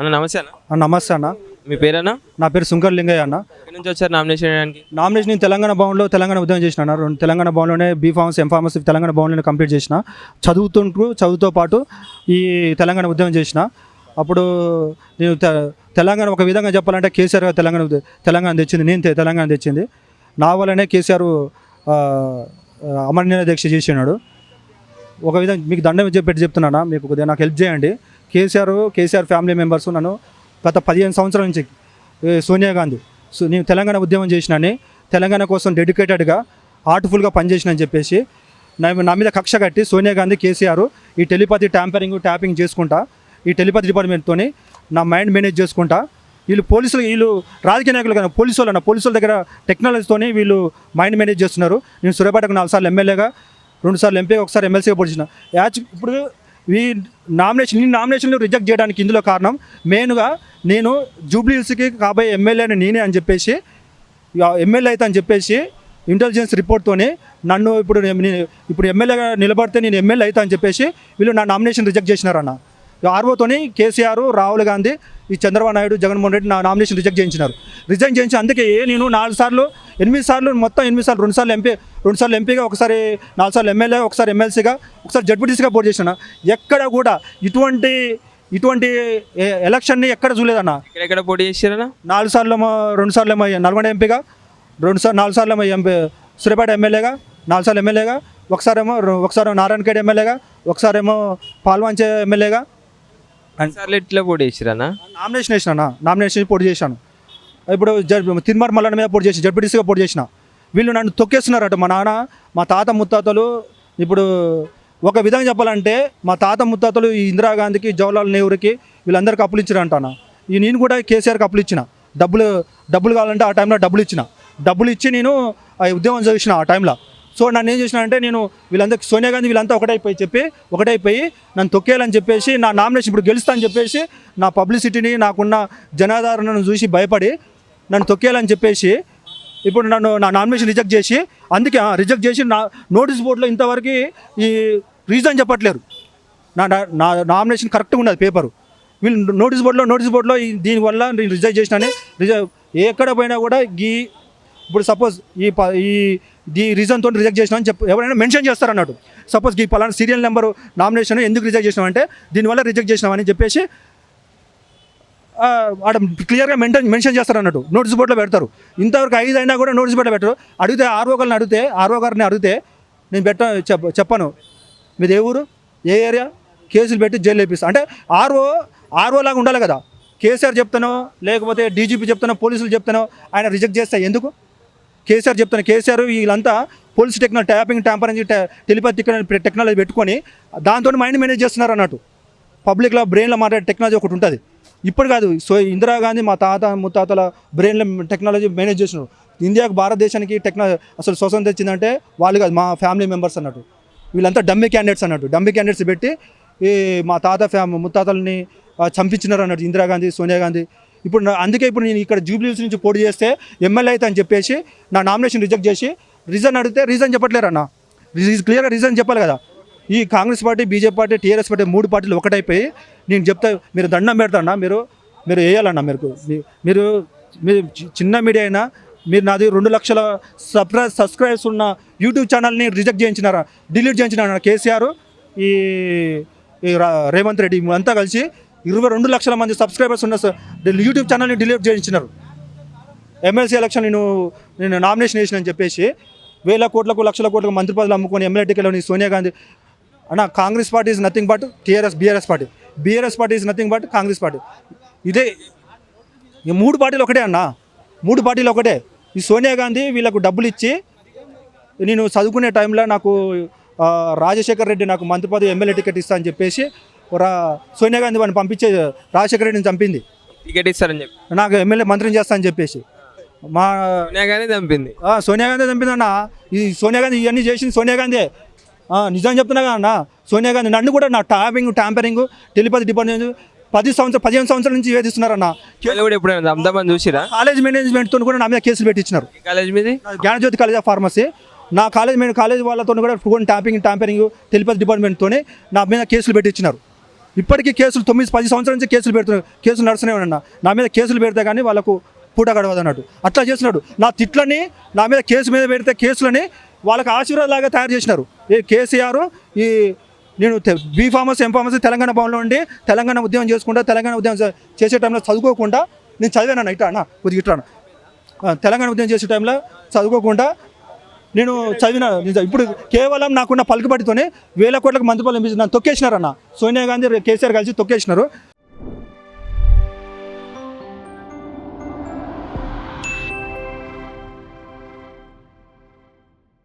అన్న నమస్తే అన్న. అన్న, నమస్తే అన్న. మీ పేరన్నా? నా పేరు శంకర్ లింగయ్య అన్న. ఎక్కడి నుంచి వచ్చారు నామినేషన్ చేయడానికి నామినేషన్ నేను తెలంగాణ భవన్లో తెలంగాణ ఉద్యమం చేసిన అన్న. రెండు Telangana భవన్లోనే B pharmacy M pharmacy Telangana భవన్లోనే complete చేసిన. చదువుతుంటూ చదువుతో పాటు ఈ తెలంగాణ ఉద్యమం చేసిన. అప్పుడు నేను తె- తెలంగాణ ఒక విధంగా చెప్పాలంటే కేసీఆర్ గారు తెలంగాణ ఉద్య- తెలంగాణ తెచ్చింది. నేను తె- తెలంగాణ తెచ్చింది. నా వల్లనే కేసీఆర్ ఆ, అమరనీయ దీక్ష చేసినాడు. ఒక విధంగా మీకు దండం చెప్పి చెప్తున్నానా మీకు కొద్దిగా నాకు హెల్ప్ చేయండి. కేసీఆర్ కేసీఆర్ ఫ్యామిలీ మెంబర్స్ నన్ను గత పదిహేను సంవత్సరాల నుంచి సోనియా గాంధీ. సో నేను తెలంగాణ ఉద్యమం చేసినని తెలంగాణ కోసం డెడికేటెడ్గా హార్ట్ఫుల్గా పనిచేసినని చెప్పేసి నా నా మీద కక్ష కట్టి సోనియా గాంధీ కేసీఆర్ ఈ టెలిపతి ట్యాంపరింగ్ ట్యాపింగ్ చేసుకుంటా ఈ టెలిపతి డిపార్ట్మెంట్తోని నా మైండ్ మేనేజ్ చేసుకుంటా వీళ్ళు పోలీసులు వీళ్ళు రాజకీయ నాయకులు కదా పోలీసు వాళ్ళు పోలీసుల దగ్గర టెక్నాలజీతోనే వీళ్ళు మైండ్ మేనేజ్ చేస్తున్నారు. నేను సూర్యాపేటకు నాలుగు సార్లు ఎమ్మెల్యేగా రెండు సార్లు ఒకసారి ఎమ్మెల్సీగా పొడిచిన యాచ్ ఇప్పుడు ఈ నామినేషన్ ఈ నామినేషన్లు రిజెక్ట్ చేయడానికి ఇందులో కారణం మెయిన్గా నేను జూబ్లీ హిల్స్కి కాబోయే ఎమ్మెల్యేని నేనే అని చెప్పేసి ఎమ్మెల్యే అయితే అని చెప్పేసి ఇంటెలిజెన్స్ రిపోర్ట్తోనే నన్ను ఇప్పుడు ఇప్పుడు ఎమ్మెల్యేగా నిలబడితే నేను ఎమ్మెల్యే అవుతా అని చెప్పేసి వీళ్ళు నా నామినేషన్ రిజెక్ట్ చేసినారన్న. ఆర్ఓతోని ఆర్వోతోని కేసీఆర్ రాహుల్ గాంధీ ఈ చంద్రబాబు నాయుడు జగన్మోహన్ రెడ్డి నా నామినేషన్ రిజెక్ట్ చేయించినారు. రిజెక్ట్ చేయించి అందుకే నేను నాలుగు సార్లు ఎనిమిది సార్లు మొత్తం ఎనిమిది సార్లు రెండు సార్లు ఎంపీ రెండు సార్లు ఎంపీగా ఒకసారి నాలుగు సార్లు ఎమ్మెల్యే ఒకసారి ఎమ్మెల్సీగా ఒకసారి జడ్పీటీసీగా పోటీ చేసిన. ఎక్కడ కూడా ఇటువంటి ఇటువంటి ఎలక్షన్ని ఎక్కడ చూడలేదన్న. ఎక్కడెక్కడ పోటీ చేశారన్నా నాలుగు సార్లు రెండు సార్లు ఏమో నల్గొండ ఎంపీగా రెండు సార్లు నాలుగు సార్లు ఏమో ఎంపీ సూర్యాపేట ఎమ్మెల్యేగా నాలుగు సార్లు ఎమ్మెల్యేగా ఒకసారేమో ఒకసారి నారాయణఖేడ్ ఎమ్మెల్యేగా ఒకసారేమో పాల్వంచే ఎమ్మెల్యేగా సార్లు ఎట్లా పోటీ చేశారన్నా నామినేషన్ వేసిన నామినేషన్ పోటీ చేశాను. ఇప్పుడు తిరుమల మల్లన్న మీద పోటీ చేసి జడ్పీటీసీగా పోటీ చేసిన. వీళ్ళు నన్ను తొక్కేస్తున్నారట మా నాన్న మా తాత ముత్తాతలు. ఇప్పుడు ఒక విధంగా చెప్పాలంటే మా తాత ముత్తాతలు ఈ ఇందిరాగాంధీకి జవహర్లాల్ నెహ్రూకి వీళ్ళందరికీ అప్పులు ఇచ్చారంటాను ఈ నేను కూడా కేసీఆర్కి అప్పులు ఇచ్చిన. డబ్బులు డబ్బులు కావాలంటే ఆ టైంలో డబ్బులు ఇచ్చిన. డబ్బులు ఇచ్చి నేను ఆ ఉద్యమం చేసిన ఆ టైంలో. సో నన్ను ఏం చేసిన అంటే నేను వీళ్ళంతా సోనియా గాంధీ వీళ్ళంతా ఒకటైపోయి చెప్పి ఒకటైపోయి నన్ను తొక్కేయాలని చెప్పేసి నా నామినేషన్ ఇప్పుడు గెలుస్తా అని చెప్పేసి నా పబ్లిసిటీని నాకున్న జనాదరణను చూసి భయపడి నన్ను తొక్కేయాలని చెప్పేసి ఇప్పుడు నన్ను నా నామినేషన్ రిజెక్ట్ చేసి అందుకే రిజెక్ట్ చేసి నా నోటీస్ బోర్డులో ఇంతవరకు ఈ రీజన్ చెప్పట్లేరు. నా నా- నామినేషన్ కరెక్ట్గా ఉన్నది పేపరు వీళ్ళు నోటీస్ బోర్డులో నోటీస్ బోర్డులో దీనివల్ల నేను రిజెక్ట్ చేసినానే రిజెక్ట్ ఎక్కడ పోయినా కూడా ఈ ఇప్పుడు సపోజ్ ఈ ప ఈ ఈ రీజన్తో రిజెక్ట్ చేసినా అని చెప్పి ఎవరైనా మెన్షన్ చేస్తారు అన్నట్టు. సపోజ్ ఈ పలానా సీరియల్ నెంబర్ నామినేషన్ ఎందుకు రిజెక్ట్ చేసినామంటే దీనివల్ల రిజెక్ట్ చేసినామని చెప్పేసి అక్కడ ఆడ క్లియర్గా మెయింటైన్ మెన్షన్ చేస్తారు అన్నట్టు. నోటీస్ బోర్డులో పెడతారు. ఇంతవరకు ఐదు అయినా కూడా నోటీస్ బోర్డులో పెట్టరు. అడిగితే ఆర్ఓ గారిని అడిగితే ఆర్ఓ గారిని అడిగితే నేను పెట్ట చెప్పాను. మీది ఏ ఊరు? ఏ ఏరియా? కేసులు పెట్టి జైలు వేపిస్తాను అంటే ఆర్ఓ ఆర్ఓ లాగా ఉండాలి కదా. కేసీఆర్ చెప్తానో లేకపోతే డీజీపీ చెప్తానో పోలీసులు చెప్తానో ఆయన రిజెక్ట్ చేస్తే ఎందుకు? కేసీఆర్ చెప్తాను కేసీఆర్ వీళ్ళంతా police technology tapping tampering telepathy technology పెట్టుకొని దాంతో మైండ్ మేనేజ్ చేస్తున్నారు అన్నట్టు. పబ్లిక్లో బ్రెయిన్లో మాట్లాడే టెక్నాలజీ ఒకటి ఉంటుంది. ఇప్పుడు కాదు సో ఇందిరాగాంధీ మా తాత ముత్తాతల బ్రెయిన్లో టెక్నాలజీ మేనేజ్ చేసినారు ఇండియాకు భారతదేశానికి టెక్నాలజీ అసలు స్వతంత్రం తెచ్చిందంటే వాళ్ళు కాదు మా ఫ్యామిలీ మెంబర్స్ అన్నట్టు. వీళ్ళంతా డమ్మీ క్యాండిడేట్స్ అన్నట్టు. డమ్మీ క్యాండిడేట్స్ పెట్టి ఈ మా తాత ఫ్యామ్ ముత్తాతల్ని చంపించినారు అన్నట్టు ఇందిరాగాంధీ సోనియా గాంధీ. ఇప్పుడు నా- అందుకే ఇప్పుడు నేను ఇక్కడ జూబ్లీస్ నుంచి పోటీ చేస్తే ఎమ్మెల్యే అయితే అని చెప్పేసి నా నామినేషన్ రిజెక్ట్ చేసి రీజన్ అడిగితే రీజన్ చెప్పట్లేరు అన్న. క్లియర్గా రీజన్ చెప్పాలి కదా. ఈ Congress party BJP party TRS party మూడు పార్టీలు ఒకటైపోయి నేను చెప్తా మీరు దండం పెడతానా? మీరు మీరు వేయాలన్నా మీరు మీరు మీరు చి- చిన్న మీడియా అయినా మీరు నాది రెండు లక్షల సబ్స్క్రై సబ్స్క్రైబర్స్ ఉన్న యూట్యూబ్ ఛానల్ని రిజెక్ట్ చేయించినారా? డిలీట్ చేయించినారా? కేసీఆర్ ఈ ఈ రా- రేవంత్ రెడ్డి అంతా కలిసి ఇరవై రెండు లక్షల మంది సబ్స్క్రైబర్స్ ఉన్న యూట్యూబ్ ఛానల్ని డిలీట్ చేయించినారు. ఎమ్మెల్సీ ఎలక్షన్ నేను నేను నామినేషన్ వేసిన అని చెప్పేసి వేల కోట్లకు లక్షల కోట్లకు మంత్రి పదవులు అమ్ముకొని ఎమ్మెల్యే టికెట్లోని సోనియా గాంధీ అన్న Congress party is nothing but TRS BRS party. BRS party is nothing but Congress party. ఇదే ఈ మూడు పార్టీలు ఒకటే అన్న. మూడు పార్టీలు ఒకటే. ఈ సోనియా గాంధీ వీళ్ళకు డబ్బులు ఇచ్చి నేను చదువుకునే టైంలో నాకు రాజశేఖర్ రెడ్డి నాకు మంత్రి పదవి ఎమ్మెల్యే టికెట్ ఇస్తా అని చెప్పేసి సోనియా గాంధీ వాడిని పంపించే రాజశేఖర రెడ్డిని చంపింది. టికెట్ ఇస్తారని చెప్పి. నాకు ఎమ్మెల్యే మంత్రిని చేస్తా అని చెప్పేసి. మా సోనియా గాంధీ చంపింది. సోనియా గాంధీ చంపిందన్న. ఈ సోనియా గాంధీ ఇవన్నీ చేసింది సోనియా గాంధీ. ఆ, నిజం చెప్తున్నా అన్న. సోనియా గాంధీ నన్ను కూడా నా ట్యాపింగ్ ట్యాంపరింగ్ టెలిపతి డిపార్ట్మెంట్ పది సంవత్సరం పదిహేను సంవత్సరాల నుంచి వేధిస్తున్నారన్న. ఎప్పుడైనా అమ్దామని చూసిరా? కాలేజ్ మేనేజ్మెంట్తో కూడా నా మీద కేసులు పెట్టించినారు. కాలేజ్ మీది? Gnanajyothi college of pharmacy. నా కాలేజ్ మేము కాలేజ్ వాళ్ళతో కూడా ఫోన్ ట్యాపింగ్ ట్యాంపరింగ్ టెలిపతి డిపార్ట్మెంట్తోనే నా మీద కేసులు పెట్టించినారు. ఇప్పటికీ కేసులు తొమ్మిది పది సంవత్సరాల నుంచి కేసులు పెడుతున్నారు. కేసులు నడుస్తూనే ఉన్నా నా మీద కేసులు పెడితే కానీ వాళ్ళకు పూట గడవదు అన్నట్టు. అట్లా చేసినాడు నా తిట్లని నా మీద కేసు మీద పెడితే కేసులని వాళ్ళకి ఆశీర్వాదలాగా తయారు చేసినారు. ఈ కేసీఆర్ ఈ నేను B pharmacy M pharmacy Telangana భవన్లో ఉండి తెలంగాణ ఉద్యమం చేసుకుంటా తెలంగాణ ఉద్యమం చేసే టైంలో చదువుకోకుండా నేను చదివాను ఇట్లా అన్న కొద్దిగా ఇట్లా అన్న. తెలంగాణ ఉద్యమం చేసే టైంలో చదువుకోకుండా నేను చదివిన ఇప్పుడు కేవలం నాకున్న పలుకుబడితోనే వేల కోట్లకు మంత్రి పనులు నన్ను తొక్కేసినారన్న. సోనియా గాంధీ కేసీఆర్ కలిసి తొక్కేసినారు.